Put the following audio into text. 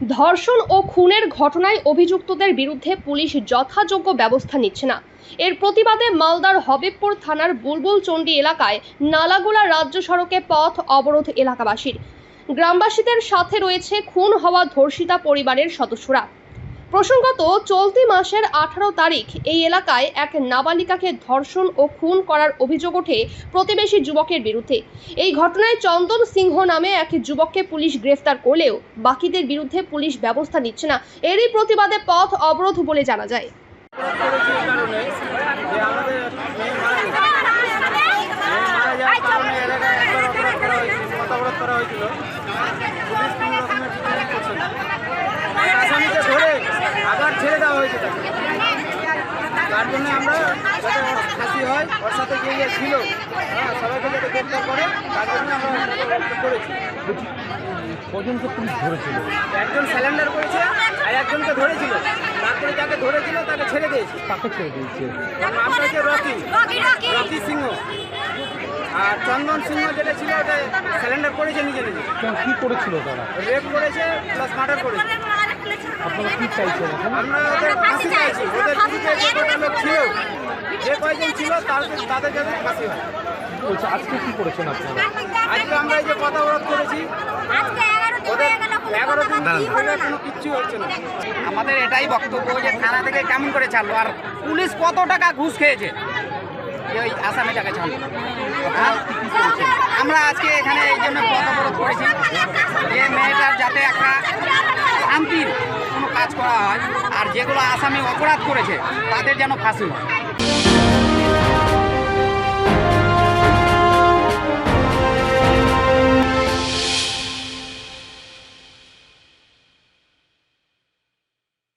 ধর্ষণ ও খুনের ঘটনায় অভিযুক্তদের বিরুদ্ধে পুলিশ যথাযোগ্য ব্যবস্থা নিচ্ছে না। এর প্রতিবাদে মালদার হবিবপুর থানার বুলবুল চণ্ডী এলাকায় নালাগোলা রাজ্য সড়কে পথ অবরোধ এলাকাবাসীর। গ্রামবাসীদের সাথে রয়েছে খুন হওয়া ধর্ষিতা পরিবারের সদস্যরা। প্রসঙ্গত চলতি মাসের আঠারো তারিখ এই এলাকায় এক নাবালিকাকে ধর্ষণ ও খুন করার অভিযোগ ওঠে প্রতিবেশী যুবকের বিরুদ্ধে এই ঘটনায় চন্দন সিংহ নামে এক যুবককে পুলিশ গ্রেফতার করলেও বাকিদের বিরুদ্ধে পুলিশ ব্যবস্থা নিচ্ছে না এরই প্রতিবাদে পথ অবরোধ বলে জানা যায় করা হয়েছিল তার জন্য আমরা যাতে ওর ফাঁসি হয় ওর সাথে যে ইয়ে ছিল হ্যাঁ সবাইকে যাতে গ্রেপ্তার করে তার জন্য আমরা করেছি। কজনকে পুলিশ ধরেছিল? একজন স্যালেন্ডার করেছে আর একজনকে ধরেছিল। তারপরে যাকে ধরেছিল তাকে ছেড়ে দিয়েছে। কাকে ছেড়ে দিয়েছে? ওর হচ্ছে রকি। রকি সিংহ। আর চন্দন সিংহ যেটা ছিল ওটা স্যালেন্ডার করেছে নিজে নিজে। কেন কি করেছিল তারা? রেপ করেছে প্লাস মার্ডার করেছে। আপনারা কি চাইছেন যে ছিল। যে কয়জন ছিল তাদের ফাঁসি হয়। বলছে আজকে কি করেছেন আপনারা? আজকে আমরা এই যে কথা করেছি আমাদের এটাই বক্তব্য যে থানা থেকে কেমন করে ছাড়লো আর পুলিশ কত টাকা ঘুষ খেয়েছে? ওই আসামিটাকে ছাড়লো। হ্যাঁ? আমরা আজকে এখানে এই জন্য পথ অবরোধ করেছি। যে যাতে একটা শান্তির কোনো কাজ করা হয় আর যেগুলো আসামি অপরাধ করেছে তাদের যেন ফাঁসি হয়।